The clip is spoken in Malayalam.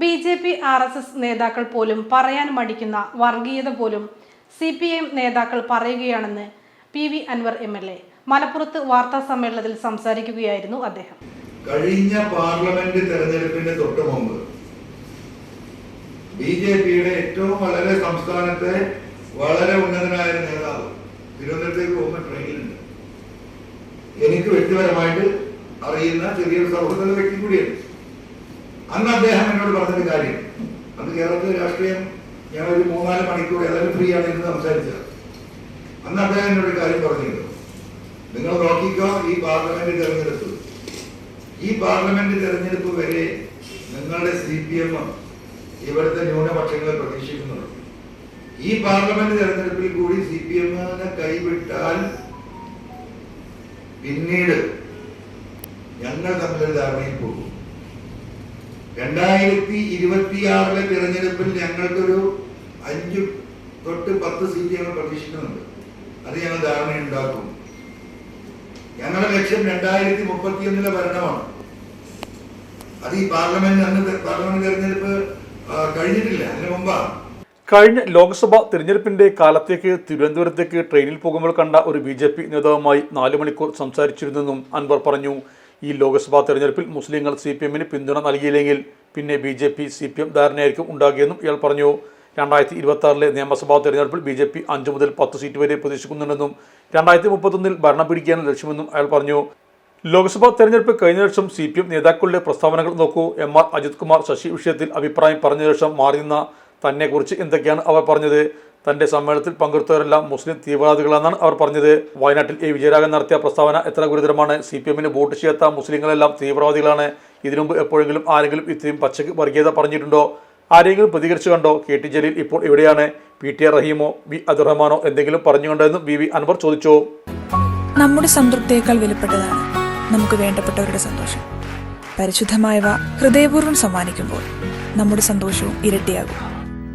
B J P R S S നേതാക്കൾ പോലും പറയാൻ മടിക്കുന്ന വർഗീയത പോലും സി പി ഐ എം നേതാക്കൾ പറയുകയാണെന്ന് P V Anvar M L A മലപ്പുറത്ത് വാർത്താ സമ്മേളനത്തിൽ സംസാരിക്കുകയായിരുന്നു അദ്ദേഹം. കഴിഞ്ഞ പാർലമെന്റ് തെരഞ്ഞെടുപ്പിന്റെ തൊട്ട് മുമ്പ് ബി ജെ പിയുടെ ഏറ്റവും വളരെ സംസ്ഥാനത്തെ വളരെ ഉന്നതനായ നേതാവ് തിരുവനന്തപുരത്തേക്ക് പോകുന്ന ട്രെയിനിലുണ്ട്. എനിക്ക് വ്യക്തിപരമായിട്ട് അറിയുന്ന ചെറിയൊരു സൗഹൃദ വ്യക്തി കൂടിയാണ്. അന്ന് അദ്ദേഹം എന്നോട് പറഞ്ഞൊരു കാര്യം. അന്ന് കേരളത്തിലെ രാഷ്ട്രീയം ഒരു മൂന്നാൽ മണിക്കൂർ ഏതായാലും ഫ്രീ ആണ് ഇന്ന് സംസാരിച്ചത്. അന്ന് അദ്ദേഹം എന്നോട് കാര്യം പറഞ്ഞിരുന്നു. നിങ്ങൾ നോക്കിക്കോ ഈ പാർലമെന്റ് തെരഞ്ഞെടുപ്പ്. ഈ പാർലമെന്റ് തെരഞ്ഞെടുപ്പ് വരെ നിങ്ങളുടെ സി പി എം ഇവിടുത്തെ ന്യൂനപക്ഷങ്ങളെ പ്രതീക്ഷിക്കുന്നുള്ളൂ. ഈ പാർലമെന്റ് തെരഞ്ഞെടുപ്പിൽ കൂടി സി പി എമ്മിനെ കൈവിട്ടാൽ പിന്നീട് ഞങ്ങൾ തമ്മിലൊരു ധാരണയിൽ പോകും. രണ്ടായിരത്തി ഇരുപത്തിയാറിലെ തിരഞ്ഞെടുപ്പിൽ ഞങ്ങൾക്കൊരു അഞ്ച് തൊട്ട് പത്ത് സീറ്റ് ഞങ്ങൾ പ്രതീക്ഷിക്കുന്നുണ്ട്. അത് ഞങ്ങൾ ധാരണയുണ്ടാക്കും ഞങ്ങളുടെ ലക്ഷ്യം രണ്ടായിരത്തി മുപ്പത്തിയൊന്നിലെ ഭരണമാണ്. അത് ഈ പാർലമെന്റ് അന്ന് പാർലമെന്റ് തെരഞ്ഞെടുപ്പ് കഴിഞ്ഞിട്ടില്ല. അതിന് മുമ്പാണ്. കഴിഞ്ഞ ലോക്സഭാ തിരഞ്ഞെടുപ്പിന്റെ കാലത്തേക്ക് തിരുവനന്തപുരത്തേക്ക് ട്രെയിനിൽ പോകുമ്പോൾ കണ്ട ഒരു ബി ജെ പി നേതാവുമായി നാലു മണിക്കൂർ സംസാരിച്ചിരുന്നെന്നും അൻവർ പറഞ്ഞു. ഈ ലോക്സഭാ തെരഞ്ഞെടുപ്പിൽ മുസ്ലിങ്ങൾ സി പി എമ്മിന് പിന്തുണ നൽകിയില്ലെങ്കിൽ പിന്നെ B J P C P M ധാരണയായിരിക്കും ഉണ്ടാകിയെന്നും ഇയാൾ പറഞ്ഞു. രണ്ടായിരത്തി ഇരുപത്തി ആറിലെ നിയമസഭാ തെരഞ്ഞെടുപ്പിൽ ബി ജെ പി അഞ്ച് മുതൽ പത്ത് സീറ്റ് വരെ പ്രതീക്ഷിക്കുന്നുണ്ടെന്നും രണ്ടായിരത്തി മുപ്പത്തൊന്നിൽ ഭരണം പിടിക്കാനും ലക്ഷ്യമെന്നും അയാൾ പറഞ്ഞു. ലോക്സഭാ തെരഞ്ഞെടുപ്പ് കഴിഞ്ഞ വർഷം സി പി എം നേതാക്കളുടെ പ്രസ്താവനകൾ നോക്കൂ. എം ആർ അജിത് കുമാർ ശശി വിഷയത്തിൽ അഭിപ്രായം പറഞ്ഞ ശേഷം മാറി നിന്ന തന്നെക്കുറിച്ച് എന്തൊക്കെയാണ് അവർ പറഞ്ഞത്? തന്റെ സമ്മേളനത്തിൽ പങ്കെടുത്തവരെല്ലാം മുസ്ലിം തീവ്രവാദികളാണെന്നാണ് അവർ പറഞ്ഞത്. വയനാട്ടിൽ എ വിജയരാഘവൻ നടത്തിയ പ്രസ്താവന എത്ര ഗുരുതരമാണ്? സി പി എമ്മിന് വോട്ട് ചെയ്യാത്ത മുസ്ലിങ്ങളെല്ലാം തീവ്രവാദികളാണ്. ഇതിനുമുമ്പ് എപ്പോഴെങ്കിലും ആരെങ്കിലും ഇത്രയും പച്ചക്ക് വർഗീയത പറഞ്ഞിട്ടുണ്ടോ? ആരെങ്കിലും പ്രതികരിച്ചു കണ്ടോ? കെ ടി ജലീൽ ഇപ്പോൾ എവിടെയാണ്? പി ടി ആർ റഹീമോ ബി അബ്ദുറഹ്മാനോ എന്തെങ്കിലും പറഞ്ഞുകൊണ്ടോ എന്നും വി വി അൻവർ ചോദിച്ചു. നമ്മുടെ സംതൃപ്തിയേക്കാൾ വിലപ്പെട്ടതാണ് നമുക്ക് വേണ്ടപ്പെട്ടവരുടെ സന്തോഷം. പരിശുദ്ധമായവ ഹൃദയപൂർവം സമ്മാനിക്കുമ്പോൾ നമ്മുടെ സന്തോഷവും ഇരട്ടിയാകും.